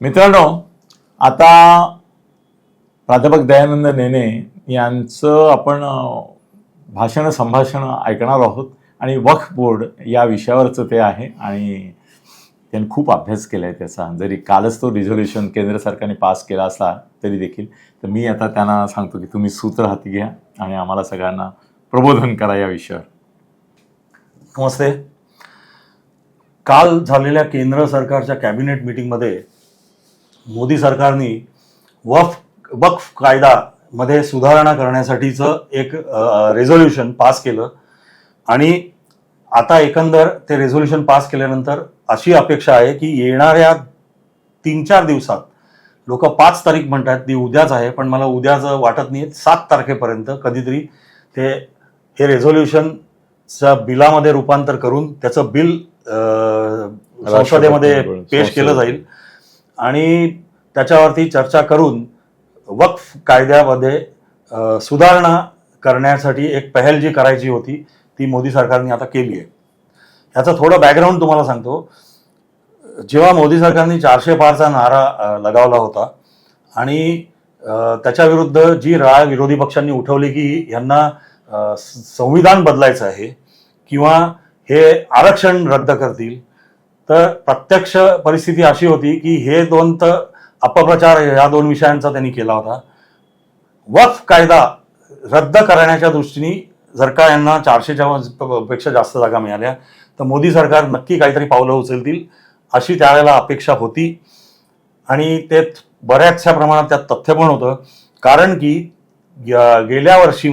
मित्रांनो आता प्राध्यापक दयानंद नेने यांचं आपण भाषण संभाषण ऐकणार आहोत आणि वक्फ बोर्ड या विषयावरचं ते आहे आणि त्यांनी खूप अभ्यास केला आहे त्याचा. जरी कालच तो रिझोल्युशन केंद्र सरकारने पास केला असला तरी देखील तर मी आता त्यांना सांगतो की तुम्ही सूत्र हाती घ्या आणि आम्हाला सगळ्यांना प्रबोधन करा या विषयावर. नमस्ते. काल झालेल्या केंद्र सरकारच्या कॅबिनेट मीटिंगमध्ये मोदी सरकारने वफ वक्फ कायदामध्ये सुधारणा करण्यासाठीचं एक रेझोल्युशन पास केलं. आणि आता एकंदर ते रेझोल्युशन पास केल्यानंतर अशी अपेक्षा आहे की येणाऱ्या तीन चार दिवसात लोक पाच तारीख म्हणतात ती उद्याच आहे पण मला उद्याचं वाटत नाही सात तारखेपर्यंत कधीतरी ते हे रेझोल्युशनच्या बिलामध्ये रूपांतर करून त्याचं बिल संसदेमध्ये पेश केलं जाईल. आणि त्याच्यावरती चर्चा करून वक्फ कायद्यामध्ये सुधारणा करण्यासाठी एक पहल जी करायची होती ती मोदी सरकारने आता केली आहे. ह्याचं थोडं बॅकग्राऊंड तुम्हाला सांगतो. जेव्हा मोदी सरकारने चारशे पारचा नारा लगावला होता आणि त्याच्याविरुद्ध जी राळ विरोधी पक्षांनी उठवली की यांना संविधान बदलायचं आहे किंवा हे आरक्षण रद्द करतील तर प्रत्यक्ष परिस्थिती अशी होती की हे दोन तर अपप्रचार या दोन विषयांचा त्यांनी केला होता. वक्फ कायदा रद्द करण्याच्या दृष्टीने जर का यांना चारशेच्या पेक्षा जास्त जागा मिळाल्या तर मोदी सरकार नक्की काहीतरी पावलं उचलतील अशी त्यावेळेला अपेक्षा होती. आणि ते बऱ्याचशा प्रमाणात त्यात तथ्य पण होतं. कारण की गेल्या वर्षी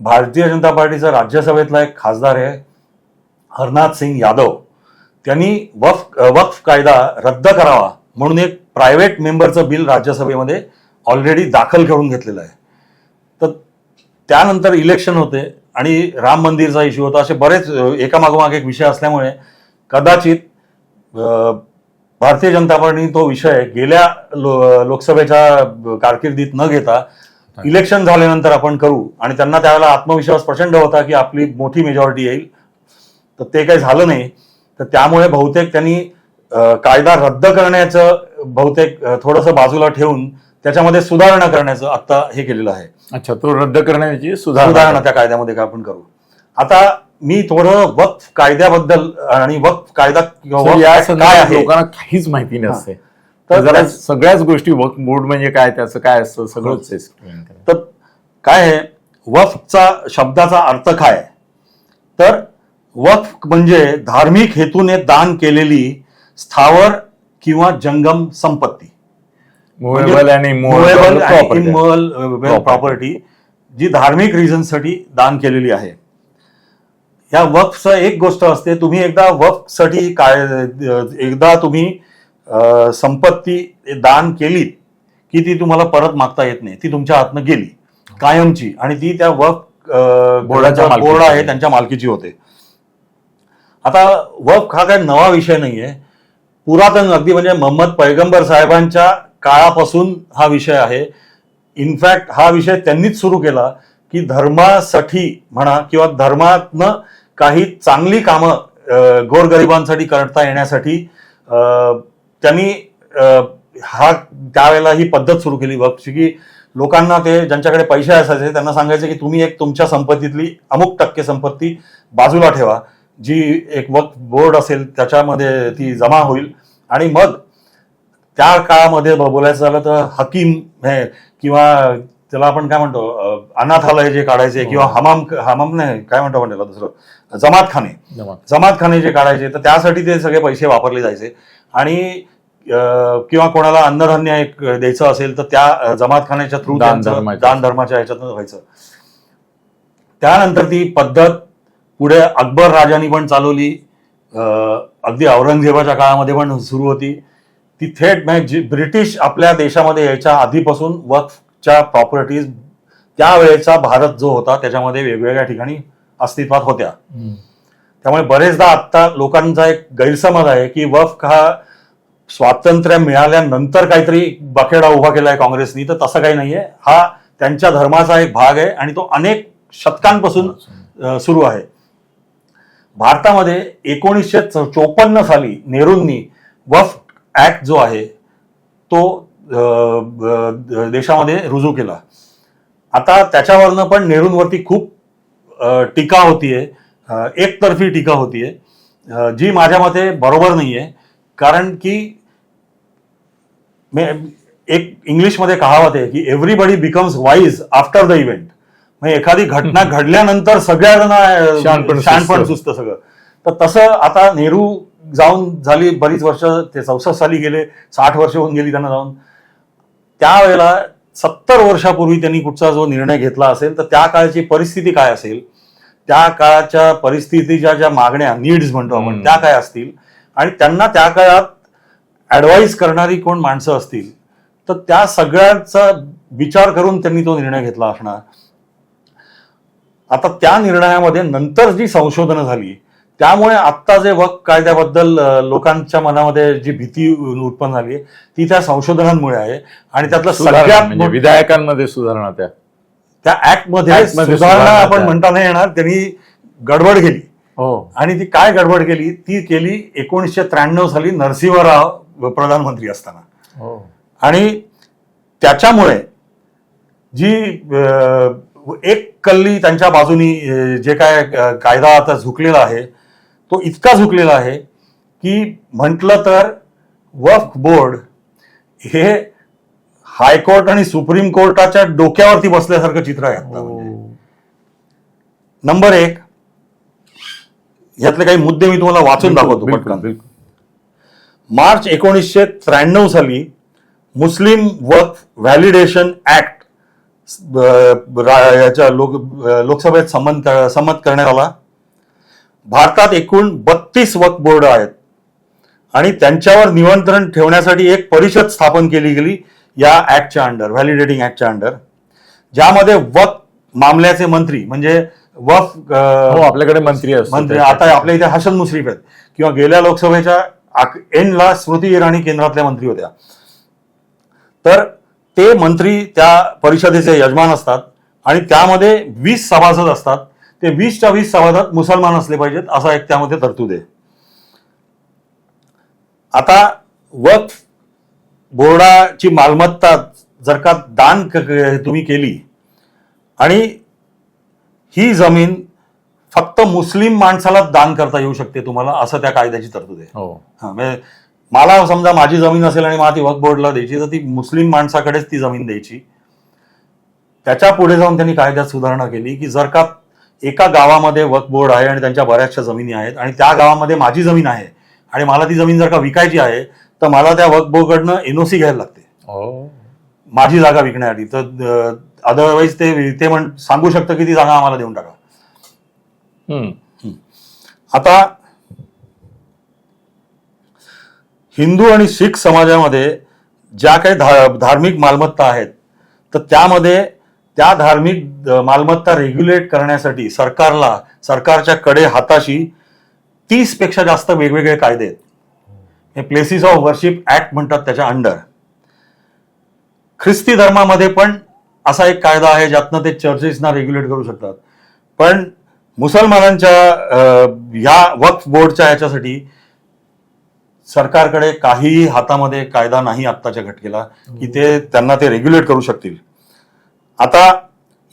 भारतीय जनता पार्टीचा राज्यसभेतला एक खासदार आहे हरनाथ सिंग यादव. त्यांनी वफ वक्फ कायदा रद्द करावा म्हणून एक प्रायव्हेट मेंबरचं बिल राज्यसभेमध्ये ऑलरेडी दाखल करून घेतलेलं आहे. तर त्यानंतर इलेक्शन होते आणि राम मंदिरचा इश्यू होता. असे बरेच एकामागोमाग एक विषय असल्यामुळे कदाचित भारतीय जनता पार्टीने तो विषय गेल्या लो लोकसभेच्या कारकिर्दीत न घेता इलेक्शन झाल्यानंतर आपण करू. आणि त्यांना त्यावेळेला आत्मविश्वास प्रचंड होता की आपली मोठी मेजॉरिटी येईल. तर ते काही झालं नाही. तर त्यामुळे बहुतेक त्यांनी कायदा रद्द करण्याचं बहुतेक थोडंसं बाजूला ठेवून त्याच्यामध्ये सुधारणा करण्याचं आता हे केलेलं आहे. अच्छा तो रद्द करण्याची सुधारणा त्या कायद्यामध्ये काय आपण करू. आता मी थोडं वक्फ कायद्याबद्दल आणि वक्फ कायदा काय आहे? लोकांना काहीच माहिती नसते. तर जरा सगळ्याच गोष्टी वक्फ बोर्ड म्हणजे काय त्याचं काय असतं सगळंच. तर काय आहे? वक्फचा शब्दाचा अर्थ काय? तर वक्फ म्हणजे धार्मिक हेतूने दान केलेली स्थावर किंवा जंगम संपत्ती Movable आणि मुवेबल immovable आणि property. Immovable Property. प्रॉपर्टी जी धार्मिक रिझनसाठी दान केलेली आहे या वक्फचं एक गोष्ट असते तुम्ही एकदा वक्फसाठी काय एकदा तुम्ही संपत्ती दान केलीत की ती तुम्हाला परत मागता येत नाही ती तुमच्या हातनं गेली कायमची आणि ती त्या वक्फ बोर्डाच्या बोर्डाचा बोर्ड. आहे त्यांच्या मालकीची होते आता वफ हा काही नवा विषय नाहीये. पुरातन अगदी म्हणजे मोहम्मद पैगंबर साहेबांच्या काळापासून हा विषय आहे. इनफॅक्ट हा विषय त्यांनीच सुरू केला की धर्मासाठी म्हणा किंवा धर्मातनं काही चांगली कामं गोरगरिबांसाठी करता येण्यासाठी त्यांनी हा त्यावेळेला ही पद्धत सुरू केली वक्फची की लोकांना ते ज्यांच्याकडे पैसे असायचे त्यांना सांगायचे की तुम्ही एक तुमच्या संपत्तीतली अमुक टक्के संपत्ती बाजूला ठेवा. जी एक वक्फ बोर्ड असेल त्याच्यामध्ये ती जमा होईल. आणि मग त्या काळामध्ये बोलायचं झालं तर हकीम हे किंवा त्याला आपण काय म्हणतो अनाथालय जे काढायचे किंवा हमाम हमाम नाही काय म्हणतो आपण त्याला दुसरं? जमातखाने. जमा. जमातखाने जे काढायचे तर त्यासाठी ते सगळे पैसे वापरले जायचे. आणि किंवा कोणाला अन्नधान्य एक द्यायचं असेल तर त्या जमातखान्याच्या थ्रू. दान धर्माच्या ह्याच्यातून व्हायचं. त्यानंतर ती पद्धत पुढे अकबर राजांनी पण चालवली. अगदी औरंगजेबाच्या काळामध्ये पण सुरू होती. ती थेट म्हणजे ब्रिटिश आपल्या देशामध्ये यायच्या आधीपासून वक्फच्या प्रॉपर्टीज त्यावेळेचा भारत जो होता त्याच्यामध्ये वेगवेगळ्या ठिकाणी अस्तित्वात होत्या. त्यामुळे बरेचदा आत्ता लोकांचा एक गैरसमज आहे की वक्फ हा स्वातंत्र्य मिळाल्यानंतर काहीतरी बखेडा उभा केलाय काँग्रेसनी तर तसं काही नाहीये. हा त्यांच्या धर्माचा एक भाग आहे आणि तो अनेक शतकांपासून सुरू आहे. भारतामध्ये एकोणीसशे चोपन्न साली नेहरूंनी वफ ऍक्ट जो आहे तो देशामध्ये रुजू केला. आता त्याच्यावरनं पण नेहरूंवरती खूप टीका होतीये. एकतर्फी टीका होतीये. जी माझ्या मते बरोबर नाहीये. कारण की एक इंग्लिशमध्ये कहावत आहे की everybody becomes wise after the event म्हणजे एखादी घटना घडल्यानंतर सगळ्यांना शहाणपण सुचतं. सगळं. तर तसं आता नेहरू जाऊन झाली बरीच वर्ष ते चौसष्ट साली गेले साठ वर्ष होऊन गेली त्यांना जाऊन. त्यावेळेला सत्तर वर्षापूर्वी त्यांनी कुठचा जो निर्णय घेतला असेल तर त्या काळची परिस्थिती काय असेल? त्या काळाच्या परिस्थितीच्या ज्या मागण्या नीड्स म्हणतो आपण. त्या काय असतील? आणि त्यांना त्या काळात ऍडवाईस करणारी कोण माणसं असतील? तर त्या सगळ्याचा विचार करून त्यांनी तो निर्णय घेतला असणार. आता त्या निर्णयामध्ये नंतर जी संशोधनं झाली त्यामुळे आत्ता जे वक कायद्याबद्दल लोकांच्या मनामध्ये जी भीती उत्पन्न झाली ती त्या संशोधनांमुळे आहे. आणि त्यातलं सगळ्यात म्हणजे मोठं- विधायकांमध्ये सुधारणा त्या. त्या ऍक्टमध्ये Act मध्ये सुधारणा आपण. म्हणता नाही येणार त्यांनी गडबड केली. हो. आणि ती काय गडबड केली? ती केली एकोणीसशे त्र्याण्णव साली नरसिंहराव प्रधानमंत्री असताना. हो. आणि त्याच्यामुळे जी एक कल्ली त्यांच्या बाजूनी जे काय कायदा आता झुकलेला आहे तो इतका झुकलेला आहे की म्हटलं तर वक्फ बोर्ड हे हायकोर्ट आणि सुप्रीम कोर्टाच्या डोक्यावरती बसल्यासारखं चित्र आहे म्हणजे. नंबर एक यातले काही मुद्दे मी तुम्हाला वाचून दाखवतो पटकन. मार्च एकोणीसशे त्र्याण्णव साली मुस्लिम वक्फ व्हॅलिडेशन ऍक्ट याच्या लोक लोकसभेत संमत संमत करण्यात आला. भारतात एकूण बत्तीस वक्फ बोर्ड आहेत. आणि त्यांच्यावर नियंत्रण ठेवण्यासाठी एक परिषद स्थापन केली गेली या ऍक्टच्या अंडर व्हॅलिडेटिंग ऍक्टच्या अंडर. ज्यामध्ये वक्फ मामल्याचे मंत्री म्हणजे वक्फ अ, हो आपल्याकडे मंत्री मंत्री. आता आपल्या इथे हसन मुश्रीफ आहेत. किंवा गेल्या लोकसभेच्या एंडला स्मृती इराणी केंद्रातल्या मंत्री होत्या. तर ते मंत्री त्या परिषदेचे यजमान असतात आणि त्यामध्ये वीस सभासद असतात. ते वीसच्या वीस सभासद मुसलमान असले पाहिजेत असा एक त्यामध्ये तरतूद आहे. आता वक्फ बोर्डाची मालमत्ता जर का दान तुम्ही केली आणि ही जमीन फक्त मुस्लिम माणसाला दान करता येऊ शकते तुम्हाला असं त्या कायद्याची तरतूद आहे. हो. मला समजा माझी जमीन असेल आणि मला ती वक्फ बोर्डला द्यायची तर ती मुस्लिम माणसाकडेच ती जमीन द्यायची. त्याच्या पुढे जाऊन त्यांनी कायद्यात सुधारणा केली की जर का एका गावामध्ये वक्फ बोर्ड आहे आणि त्यांच्या बऱ्याचशा जमिनी आहेत आणि त्या गावामध्ये माझी जमीन आहे आणि मला ती जमीन जर का विकायची आहे तर मला त्या वक्फ बोर्डकडनं एनओसी घ्यायला लागते. हो. माझी जागा विकण्यासाठी तर अदरवाईज ते ते म्हण सांगू शकतं की ती जागा आम्हाला देऊन टाका. आता हिंदू आणि शीख समाजामध्ये ज्या काही धा- धार्मिक मालमत्ता आहेत तर त्यामध्ये त्या धार्मिक मालमत्ता रेग्युलेट करण्यासाठी सरकारला सरकारच्या कडे हाताशी तीसपेक्षा जास्त वेगवेगळे कायदे आहेत. हे प्लेसिस ऑफ वर्शिप ऍक्ट म्हणतात त्याच्या अंडर ख्रिस्ती धर्मामध्ये पण असा एक कायदा आहे ज्यातनं ते चर्चेसना रेग्युलेट करू शकतात. पण मुसलमानांच्या ह्या वक्फ बोर्डच्या ह्याच्यासाठी सरकारकडे काहीही हातामध्ये कायदा नाही आत्ताच्या घटकेला की ते त्यांना ते रेग्युलेट करू शकतील. आता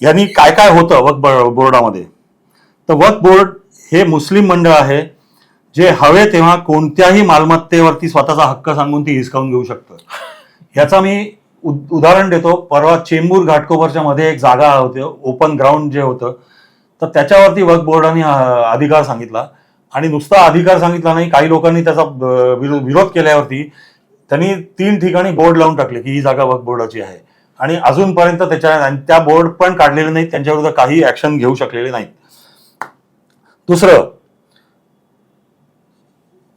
यांनी काय काय होतं वक्फ बोर्डामध्ये? तर वक्फ बोर्ड हे मुस्लिम मंडळ आहे जे हवे तेव्हा कोणत्याही मालमत्तेवरती स्वतःचा हक्क सांगून ती हिसकावून घेऊ शकतं. ह्याचा मी उद उदाहरण देतो. परवा चेंबूर घाटकोपरच्या मध्ये एक जागा होती ओपन ग्राउंड जे होतं तर त्याच्यावरती वक्फ बोर्डाने अधिकार सांगितला. आणि नुसता अधिकार सांगितला नाही काही लोकांनी त्याचा विरोध केल्यावरती त्यांनी तीन ठिकाणी बोर्ड लावून टाकले की ही जागा वक्फ बोर्डाची आहे. आणि अजूनपर्यंत त्याच्या त्या बोर्ड पण काढलेले नाहीत त्यांच्याविरुद्ध काही ऍक्शन घेऊ शकलेले नाहीत. दुसरं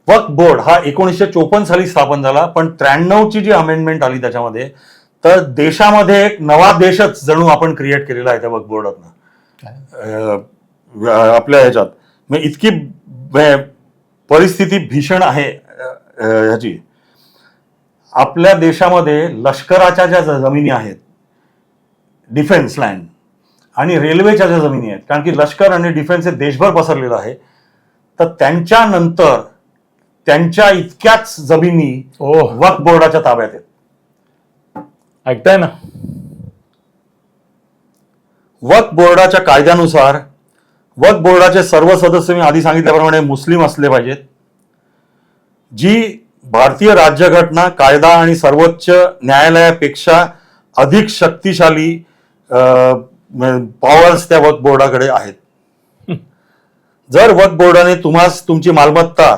वक्फ बोर्ड हा एकोणीसशे चोपन्न साली स्थापन झाला पण त्र्याण्णवची जी अमेंडमेंट आली त्याच्यामध्ये तर देशामध्ये एक नवा देशच जणू आपण क्रिएट केलेला आहे त्या वक्फ बोर्डातनं. आपल्या ह्याच्यात. इतकी परिस्थिती भीषण आहे ह्याची आपल्या देशामध्ये लष्कराच्या ज्या ज- जमिनी आहेत डिफेन्स लँड आणि रेल्वेच्या ज्या जमिनी आहेत कारण की लष्कर आणि डिफेन्स हे देशभर पसरलेलं आहे तर त्यांच्यानंतर त्यांच्या इतक्याच जमिनी. वक्फ बोर्डाच्या ताब्यात आहेत. ऐकताय ना? वक्फ बोर्डाच्या कायद्यानुसार वक्फ बोर्डाचे सर्व सदस्य मी आधी सांगितल्याप्रमाणे मुस्लिम असले पाहिजेत. जी भारतीय राज्यघटना कायदा आणि सर्वोच्च न्यायालयापेक्षा अधिक शक्तिशाली पॉवर्स त्या वक्फ बोर्डाकडे आहेत. जर वक्फ बोर्डाने तुम्हास तुमची मालमत्ता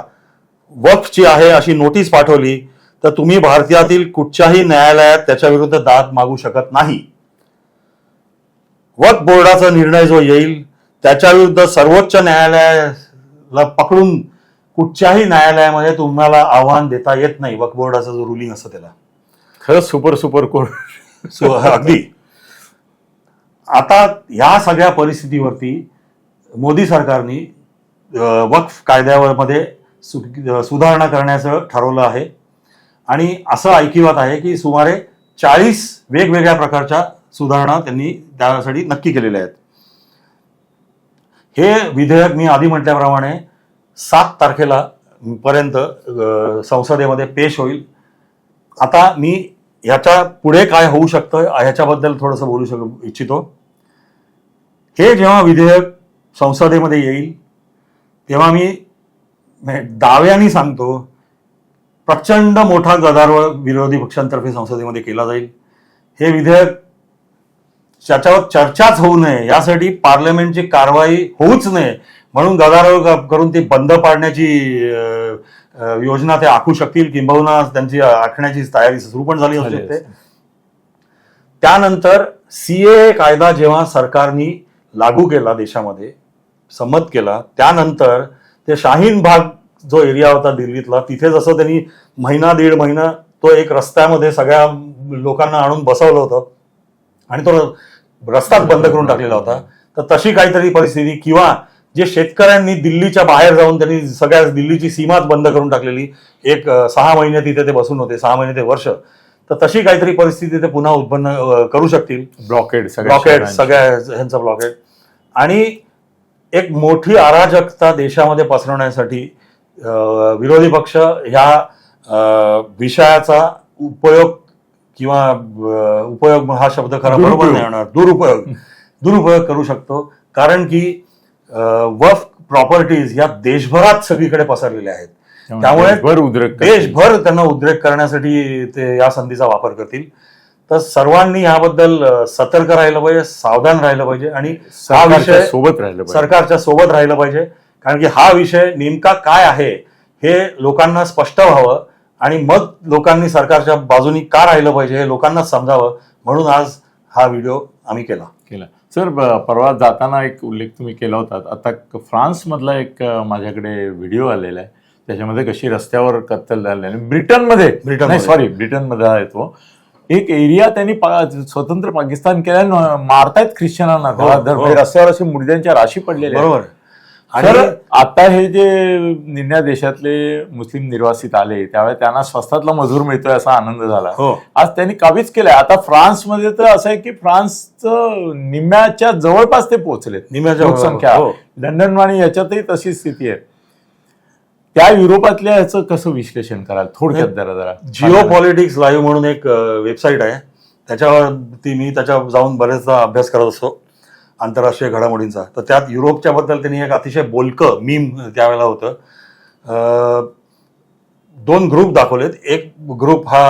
वक्फची आहे अशी नोटीस पाठवली तर तुम्ही भारतातील कुठच्याही न्यायालयात त्याच्या विरुद्ध दाद मागू शकत नाही. वक्फ बोर्डाचा निर्णय जो येईल त्याच्या विरुद्ध सर्वोच्च न्यायालयाला पकडून कुठच्याही न्यायालयामध्ये तुम्हाला आव्हान देता येत नाही. वक्फ बोर्डाचा जो रुलिंग असतं त्याला. खरंच सुपर सुपर कोर्ट सो अगदी. आता या सगळ्या परिस्थितीवरती मोदी सरकारने वक्फ कायद्यामध्ये सुधारणा करण्याचं ठरवलं आहे. आणि असं ऐकिवात आहे की सुमारे चाळीस वेगवेगळ्या प्रकारच्या सुधारणा त्यांनी त्यासाठी नक्की केलेल्या आहेत. हे विधेयक मी आधी म्हटल्याप्रमाणे सात तारखेला पर्यंत संसदेमध्ये पेश होईल. आता मी ह्याच्या पुढे काय होऊ शकतं ह्याच्याबद्दल थोडंसं बोलू शक इच्छितो. हे जेव्हा विधेयक संसदेमध्ये येईल तेव्हा मी दाव्याने सांगतो प्रचंड मोठा गदारोळ विरोधी पक्षांतर्फे संसदेमध्ये केला जाईल. हे विधेयक त्याच्यावर चर्चाच होऊ नये. यासाठी पार्लमेंटची कारवाई होऊच नये. म्हणून गदारोळ करून ती बंद पाडण्याची योजना ते आखू शकतील. किंबहुना त्यांची आखण्याची तयारी सुरू पण झाली असू शकते. त्यानंतर सीए कायदा जेव्हा सरकारनी लागू केला देशामध्ये संमत केला त्यानंतर ते शाहीन भाग जो एरिया होता दिल्लीतला तिथे जसं त्यांनी महिना दीड महिना तो एक रस्त्यामध्ये सगळ्या लोकांना आणून बसवलं होतं. आणि तो रस्ताच बंद करून टाकलेला होता. तर तशी काहीतरी परिस्थिती किंवा जे शेतकऱ्यांनी दिल्लीच्या बाहेर जाऊन त्यांनी सगळ्या दिल्लीची सीमाच बंद करून टाकलेली एक सहा महिने तिथे ते बसून होते सहा महिने ते वर्ष. तर तशी काहीतरी परिस्थिती ते पुन्हा उत्पन्न करू शकतील. ब्लॉकेड शहरांची. सगळ्या ह्यांचा ब्लॉकेट आणि एक मोठी अराजकता देशामध्ये पसरवण्यासाठी विरोधी पक्ष ह्या विषयाचा उपयोग किंवा उपयोग हा शब्द खरा बरोबर दुरुपयोग. नाही येणार दुरुपयोग. दुरुपयोग करू शकतो. कारण की वफ प्रॉपर्टीज या देशभरात सगळीकडे पसरलेल्या आहेत. त्यामुळे. देशभर त्यांना उद्रेक करण्यासाठी ते या संधीचा वापर करतील. तर सर्वांनी याबद्दल सतर्क राहिलं पाहिजे सावधान राहिलं पाहिजे आणि हा विषय सोबत राहिलं. सरकारच्या सोबत राहिलं पाहिजे. कारण की हा विषय नेमका काय आहे हे लोकांना स्पष्ट व्हावं. आणि मग लोकांनी सरकारच्या बाजूनी का राहिलं पाहिजे हे लोकांना समजावं म्हणून आज हा व्हिडिओ आम्ही केला केला सर परवा जाताना एक उल्लेख तुम्ही केला होता आता फ्रान्समधला एक माझ्याकडे व्हिडिओ आलेला आहे त्याच्यामध्ये कशी रस्त्यावर कत्तल झाली आणि ब्रिटनमध्ये. नाही सॉरी ब्रिटनमध्ये आहे तो एक एरिया त्यांनी स्वतंत्र पाकिस्तान केल्या मारतायत ख्रिश्चनांना हो. हो. रस्त्यावर अशी मुडद्यांच्या राशी पडलेल्या. बरोबर आणि आता हे जे निम्या देशातले मुस्लिम निर्वासित आले त्यावेळी त्यांना स्वस्तातला मजूर मिळतोय असा आनंद झाला. हो. आज त्यांनी काबीज केलंय. आता फ्रान्समध्ये तर असं आहे की फ्रान्सचं निम्म्याच्या जवळपास ते पोहोचलेत. निम्याच्या लोकसंख्या. हो. लंडन आणि याच्यातही तशी स्थिती आहे. त्या युरोपातल्या याचं कसं विश्लेषण कराल? थोडक्यात जरा जरा. जिओ पॉलिटिक्स लाईव्ह म्हणून एक वेबसाईट आहे. त्याच्यावर ती मी त्याच्यावर जाऊन बरेचदा अभ्यास करत असतो. आंतरराष्ट्रीय घडामोडींचा. तर त्यात युरोपच्या बद्दल त्यांनी एक अतिशय बोलकं मीम त्यावेळेला होतं. दोन ग्रुप दाखवलेत. एक ग्रुप हा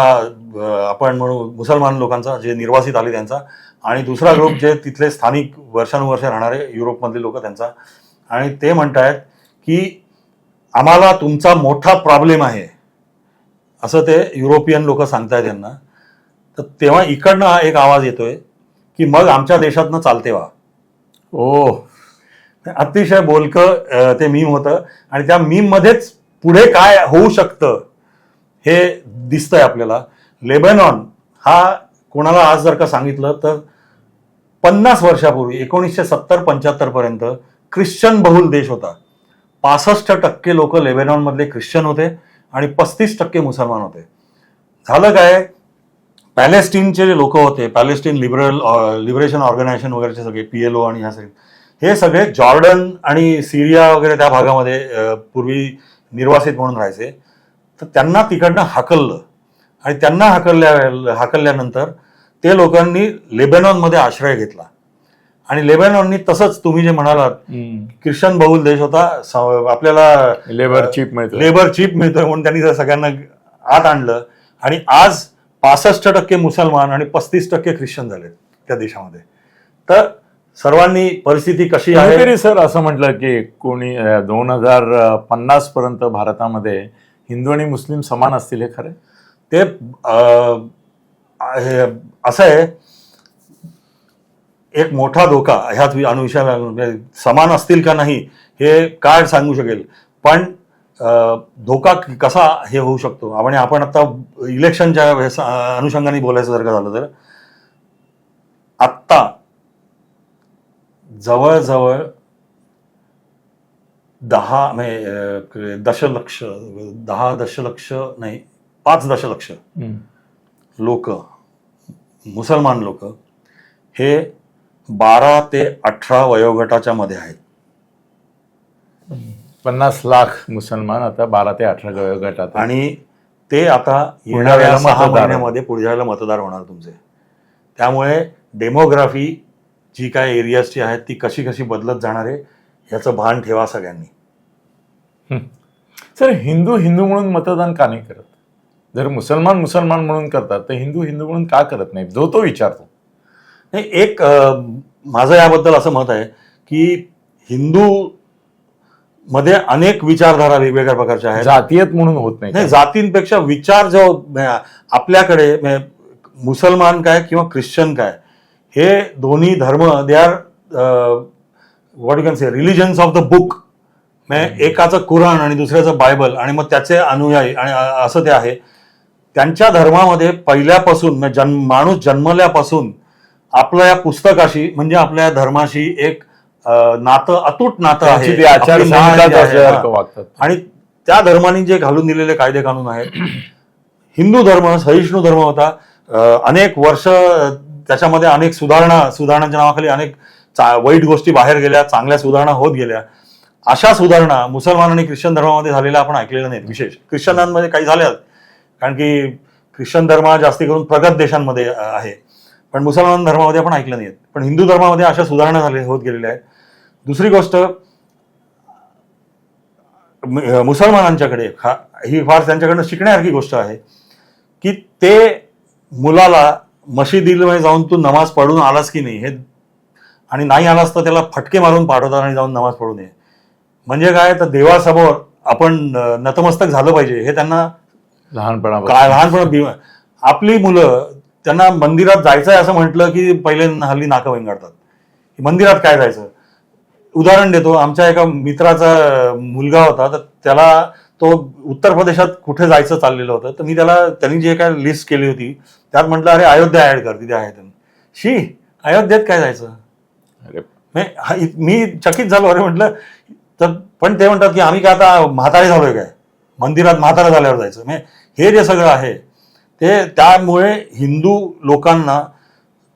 आपण म्हणू मुसलमान लोकांचा जे निर्वासित आले त्यांचा आणि दुसरा ग्रुप जे तिथले स्थानिक वर्षानुवर्ष राहणारे युरोपमधले लोक त्यांचा. आणि ते म्हणतायत की आम्हाला तुमचा मोठा प्रॉब्लेम आहे. असं ते युरोपियन लोक सांगतायत त्यांना तर तेव्हा इकडनं हा एक आवाज येतोय की मग आमच्या देशातनं चालते वा. ओ. अतिशय बोलकं ते मीम होतं. आणि त्या मीम मध्येच पुढे काय होऊ शकतं हे दिसतंय आपल्याला. लेबेनॉन हा कोणाला आज जर का सांगितलं तर पन्नास वर्षापूर्वी एकोणीसशे सत्तर पंच्याहत्तरपर्यंत ख्रिश्चन बहुल देश होता. पासष्ट टक्के लोक लेबेनॉनमधले ख्रिश्चन होते आणि पस्तीस टक्के मुसलमान होते. झालं काय? पॅलेस्टीनचे जे लोक होते पॅलेस्टीन लिबरल लिबरेशन ऑर्गनायझेशन वगैरेचे सगळे पी एल ओ आणि ह्या सगळे हे सगळे जॉर्डन आणि सिरिया वगैरे त्या भागामध्ये पूर्वी निर्वासित म्हणून राहायचे. तर त्यांना तिकडनं हाकललं. आणि त्यांना हाकलल्या हाकलल्यानंतर ते लोकांनी लेबेनॉनमध्ये आश्रय घेतला. आणि लेबेनॉननी तसंच तुम्ही जे म्हणालात ख्रिश्चन बहुल देश होता आपल्याला लेबर चीप मिळतो लेबर चीप मिळतोय म्हणून त्यांनी त्या सगळ्यांना आत आणलं. आणि आज पासष्ट टक्के मुसलमान आणि पस्तीस टक्के ख्रिश्चन झाले त्या देशामध्ये. तर सर्वांनी परिस्थिती कशी आहे? सर असं म्हटलं की कोणी दोन हजार पन्नास पर्यंत भारतामध्ये हिंदू आणि मुस्लिम समान असतील हे खरं? ते असं आहे एक मोठा धोका ह्याच वि- अनुषयाला म्हणजे समान असतील का नाही हे काय सांगू शकेल. पण धोका कसा हे होऊ शकतो? आणि आपण आता इलेक्शनच्या वेळेस, अनुषंगाने बोलायचं जर का झालं तर? आत्ता जवळजवळ दहा म्हणजे दशलक्ष दहा दशलक्ष नाही पाच दशलक्ष लोक मुसलमान लोक हे बारा ते अठरा वयोगटाच्या मध्ये आहेत. पन्नास लाख मुसलमान आता बारा ते अठरा गटात. आणि ते आता येणाऱ्या वेळेला सहा मतदार. महिन्यामध्ये पुढच्या वेळेला मतदार होणार तुमचे. त्यामुळे डेमोग्राफी जी काय एरियाजची आहेत ती कशी कशी बदलत जाणार आहे याचं भान ठेवा सगळ्यांनी. सर हिंदू हिंदू म्हणून मतदान का नाही करत? जर मुसलमान मुसलमान म्हणून करतात तर हिंदू हिंदू म्हणून का करत नाही? जो तो विचारतो. नाही एक अं, माझं याबद्दल असं मत आहे की हिंदू मध्ये अनेक विचारधारा वेगवेगळ्या प्रकारच्या आहेत. जातीयत म्हणून होत नाही जातींपेक्षा विचार जो म्हणजे आपल्याकडे म्हणजे मुसलमान काय किंवा ख्रिश्चन काय हे दोन्ही धर्म they are what you can say religions of the book एकाचं कुराण आणि दुसऱ्याचं बायबल आणि मग त्याचे अनुयायी आणि असं ते आहे. त्यांच्या धर्मामध्ये पहिल्यापासून म्हणजे जन्म माणूस जन्मल्यापासून आपल्या या पुस्तकाशी म्हणजे आपल्या धर्माशी एक नातं अतूट नातं आहे. आपली जी हा. वागतात. आणि त्या धर्माने जे घालून दिलेले कायदे कानून आहेत हिंदू धर्म सहिष्णू धर्म होता. अं, अनेक वर्ष अं, त्याच्यामध्ये अनेक सुधारणा सुधारणांच्या नावाखाली अनेक चा- वाईट गोष्टी बाहेर गेल्या चांगल्या सुधारणा होत गेल्या. अशा सुधारणा मुसलमान आणि ख्रिश्चन धर्मामध्ये झालेल्या आपण ऐकलेल्या नाहीत विशेष. ख्रिश्चनांमध्ये काही झाल्या कारण की ख्रिश्चन धर्म हा जास्ती करून प्रगत देशांमध्ये अं, आहे. पण मुसलमान धर्मामध्ये आपण ऐकलं नाहीत. पण हिंदू धर्मामध्ये अशा सुधारणा झाल्या होत गेलेल्या आहेत. दुसरी गोष्ट मुसलमानांच्याकडे खा ही फार त्यांच्याकडनं शिकण्यासारखी गोष्ट आहे की ते मुलाला मशिदीमध्ये जाऊन तू नमाज पढून आलास की नाही हे आणि नाही आलास तर त्याला फटके मारून पाठवतात आणि जाऊन नमाज पढून ये म्हणजे काय तर देवासमोर आपण नतमस्तक झालं पाहिजे हे त्यांना लहानपणापासून. काय लहानपण भीम आपली मुलं त्यांना मंदिरात जायचंय असं म्हटलं की पहिले हल्ली नाका काढतात मंदिरात काय जायचं? उदाहरण देतो. आमच्या एका मित्राचा मुलगा होता तर त्याला तो उत्तर प्रदेशात कुठे जायचं चाललेलं होतं तर मी त्याला त्यांनी जे काय लिस्ट केली होती त्यात म्हटलं अरे अयोध्या ऍड कर तिथे आहे. त्यांनी शी अयोध्येत काय जायचं? अरे मी चकित झालो. अरे म्हटलं तर पण ते म्हणतात की आम्ही काय आता म्हातारे झालोय काय? मंदिरात म्हातारा झाल्यावर जायचं. म्हणजे हे जे सगळं आहे ते त्यामुळे हिंदू लोकांना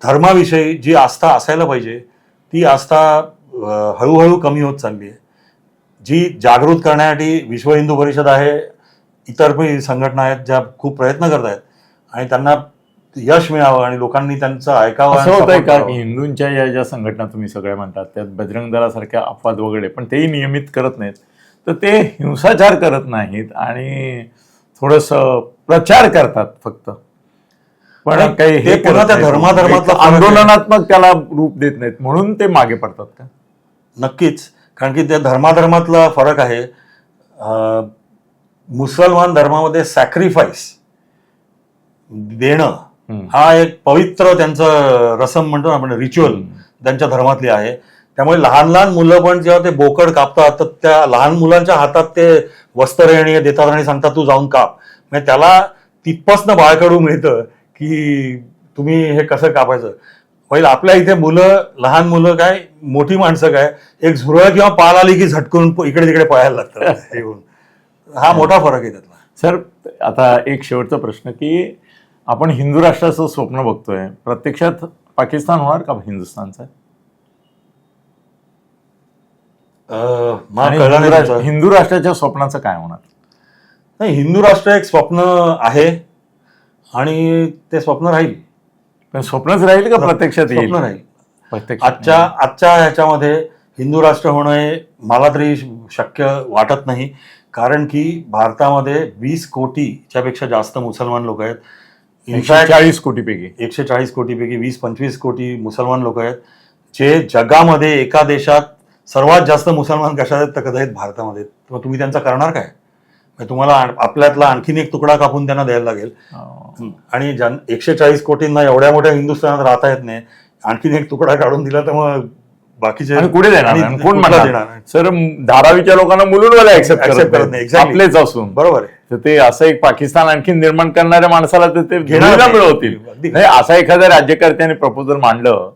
धर्माविषयी जी आस्था असायला पाहिजे ती आस्था हळूहळू कमी होत चालली आहे. जी जागृत करण्यासाठी विश्व हिंदू परिषद आहे इतर पण संघटना आहेत ज्या खूप प्रयत्न करत आहेत आणि त्यांना यश मिळावं आणि लोकांनी त्यांचं ऐकावं असं आणि होत आहे support का हिंदूंच्या या ज्या संघटना तुम्ही सगळ्या म्हणतात त्यात बजरंग दलासारख्या अपवाद वगैरे पण तेही नियमित करत नाहीत. तर ते हिंसाचार करत नाहीत आणि थोडस प्रचार करतात फक्त. पण काही हे पुन्हा त्या. धर्माधर्मातला. आंदोलनात्मक त्याला रूप देत नाहीत म्हणून ते मागे पडतात का? नक्कीच. कारण की त्या धर्माधर्मातला फरक आहे. मुसलमान धर्मामध्ये सॅक्रिफाईस देणं. हा एक पवित्र त्यांचं रसम म्हणतो ना आपण रिच्युअल त्यांच्या धर्मातली आहे. त्यामुळे लहान लहान मुलं पण जेव्हा ते बोकड कापतात तर त्या लहान मुलांच्या हातात ते वस्त्ररेणी देतात आणि सांगतात तू जाऊन काप. म्हणजे त्याला तिथपासनं बाळकडू मिळतं की तुम्ही हे कसं कापायचं. पहिलं आपल्या इथे मुलं लहान मुलं काय मोठी माणसं काय एक झुरळ किंवा पाल आली की झटकून इकडे तिकडे पळायला लागतात हे होऊन. हा मोठा फरक आहे त्यातला सर आता एक शेवटचा प्रश्न की आपण हिंदू राष्ट्राचं स्वप्न बघतोय प्रत्यक्षात पाकिस्तान होणार का हिंदुस्थानचं. हिंदू राष्ट्राच्या स्वप्नाचं काय होणार नाही हिंदू राष्ट्र एक स्वप्न आहे आणि ते स्वप्न राहील पण स्वप्नच राहील का प्रत्यक्षात येईल? स्वप्न नाही आजच्या आजच्या ह्याच्यामध्ये हिंदू राष्ट्र होणं हे मला तरी शक्य वाटत नाही. कारण की भारतामध्ये वीस कोटीच्या पेक्षा जास्त मुसलमान लोक आहेत. एकशे चाळीस कोटीपैकी. एकशे चाळीस कोटीपैकी वीस पंचवीस कोटी मुसलमान लोक आहेत. जे जगामध्ये एका देशात सर्वात जास्त मुसलमान कशात आहेत तर कदा आहेत. भारतामध्ये तुम्ही त्यांचा करणार काय? मग तुम्हाला आपल्यातला आणखीन एक तुकडा कापून त्यांना द्यायला लागेल. अं, आणि ज्यां एकशे चाळीस कोटींना एवढ्या मोठ्या हिंदुस्थानात राहता येत नाही आणखीन एक तुकडा काढून दिला तर मग बाकीचे आणि कुठे देणार कोण म्हणणार? देणार? सर धारावीच्या लोकांना मुलुंडवाले ऍक्सेप्ट Accept करत नाही. आपलेच असून. बरोबर आहे. तर ते असं एक पाकिस्तान आणखी निर्माण करणाऱ्या माणसाला तर ते नाही. मिळवतील. नाही असा एखाद्या राज्यकर्त्याने प्रपोजल मांडलं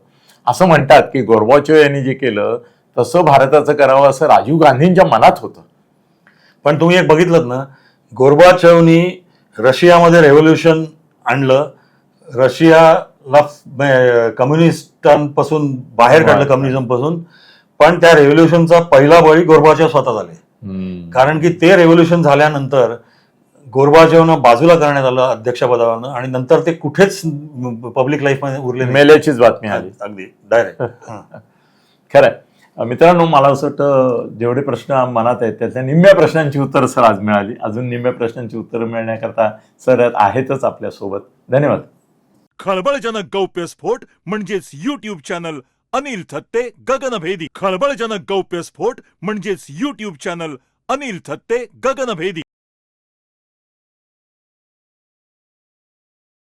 असं म्हणतात की गोरबाचो यांनी जे केलं तसं भारताचं करावं असं राजीव गांधींच्या मनात होतं. पण तुम्ही एक बघितलं ना गोरबाचवनी रशियामध्ये रेव्होल्युशन आणलं. रशियाला कम्युनिस्टांपासून बाहेर काढलं कम्युनिझमपासून पण त्या रेव्होल्युशनचा पहिला बळी गोरबाचेव स्वतः झाले कारण की ते रेव्होल्युशन झाल्यानंतर गोरबाचेवनं बाजूला करण्यात आलं अध्यक्षपदावरनं आणि नंतर ते कुठेच पब्लिक लाईफमध्ये उरले मेल्याचीच बातमी आली. अगदी डायरेक्ट खरं आहे. मित्रांनो मला असं वाटतं जेवढे प्रश्न मनात आहेत त्यातल्या निम्म्या प्रश्नांची उत्तरं सर आज मिळाली. अजून निम्म्या प्रश्नांची उत्तरं मिळण्याकरता सर आहेतच आपल्यासोबत धन्यवाद. खळबळजनक गौप्यस्फोट म्हणजेच युट्यूब चॅनल अनिल थत्ते गगनभेदी. खळबळजनक गौप्यस्फोट म्हणजेच युट्यूब चॅनल अनिल थत्ते गगनभेदी.